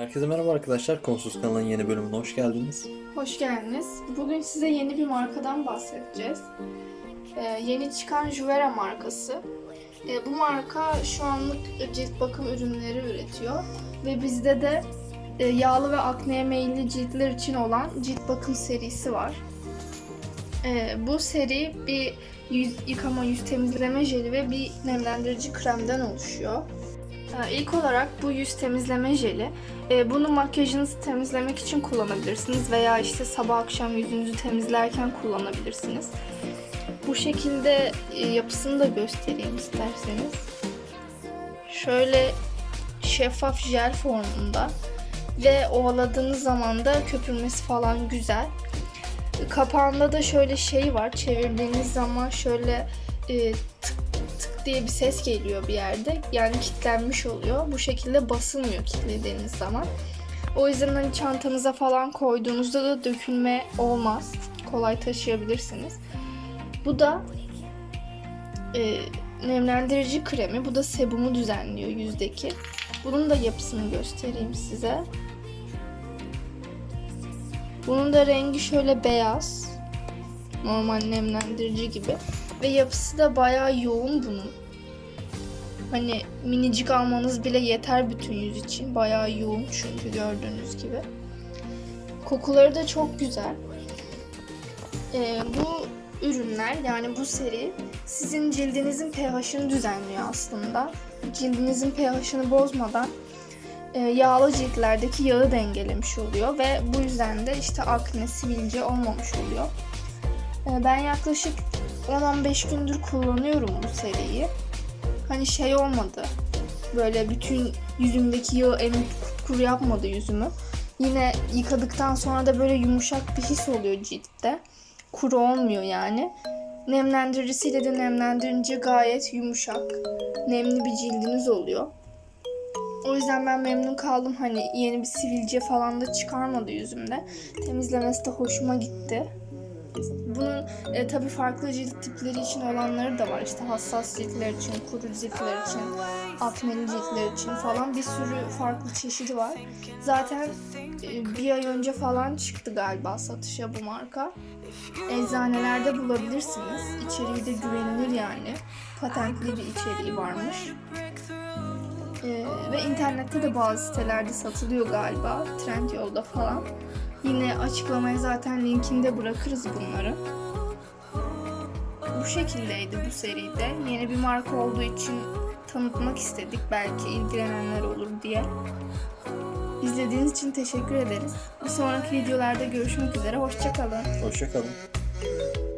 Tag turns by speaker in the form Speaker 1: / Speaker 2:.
Speaker 1: Herkese merhaba arkadaşlar. Konsuz kanalının yeni bölümüne hoş geldiniz.
Speaker 2: Hoş geldiniz. Bugün size yeni bir markadan bahsedeceğiz. Ee, yeni çıkan Juvera markası. Ee, bu marka şu anlık cilt bakım ürünleri üretiyor. Ve bizde de e, yağlı ve akneye meyilli ciltler için olan cilt bakım serisi var. Ee, bu seri bir yüz yıkama, yüz temizleme jeli ve bir nemlendirici kremden oluşuyor. Ee, İlk olarak bu yüz temizleme jeli. Ee, Bunu makyajınızı temizlemek için kullanabilirsiniz veya işte sabah akşam yüzünüzü temizlerken kullanabilirsiniz. Bu şekilde e, yapısını da göstereyim isterseniz. Şöyle şeffaf jel formunda ve ovaladığınız zaman da köpürmesi falan güzel. Kapağında da şöyle şey var. Çevirdiğiniz zaman şöyle e, tık diye bir ses geliyor bir yerde. Yani kilitlenmiş oluyor. Bu şekilde basılmıyor kilitlediğiniz zaman. O yüzden hani çantanıza falan koyduğunuzda da dökülme olmaz. Kolay taşıyabilirsiniz. Bu da e, nemlendirici kremi. Bu da sebumu düzenliyor yüzdeki. Bunun da yapısını göstereyim size. Bunun da rengi şöyle beyaz. Normal nemlendirici gibi. Ve yapısı da bayağı yoğun bunun. Hani minicik almanız bile yeter bütün yüz için. Bayağı yoğun çünkü gördüğünüz gibi. Kokuları da çok güzel. Ee, bu ürünler yani bu seri sizin cildinizin pH'ını düzenliyor aslında. Cildinizin pH'ını bozmadan e, yağlı ciltlerdeki yağı dengelemiş oluyor ve bu yüzden de işte akne, sivilce olmamış oluyor. E, ben yaklaşık 10-15 gündür kullanıyorum bu seriyi. Hani şey olmadı. Böyle bütün yüzümdeki yağı emip kuru yapmadı yüzümü. Yine yıkadıktan sonra da böyle yumuşak bir his oluyor ciltte. Kuru olmuyor yani. Nemlendiricisiyle de nemlendirince gayet yumuşak, nemli bir cildiniz oluyor. O yüzden ben memnun kaldım. Hani yeni bir sivilce falan da çıkarmadı yüzümde. Temizlemesi de hoşuma gitti. Bunun e, tabii farklı cilt tipleri için olanları da var. İşte hassas ciltler için, kuru ciltler için, akneli ciltler için falan bir sürü farklı çeşidi var. Zaten e, bir ay önce falan çıktı galiba satışa bu marka. Eczanelerde bulabilirsiniz. İçeriği de güvenilir yani. Patentli bir içeriği varmış. Ee, ve internette de bazı sitelerde satılıyor galiba. Trendyol'da falan. Yine açıklamaya zaten linkinde bırakırız bunları. Bu şekildeydi bu seride. Yeni bir marka olduğu için tanıtmak istedik. Belki ilgilenenler olur diye. İzlediğiniz için teşekkür ederiz. Bir sonraki videolarda görüşmek üzere. Hoşçakalın.
Speaker 1: Hoşçakalın.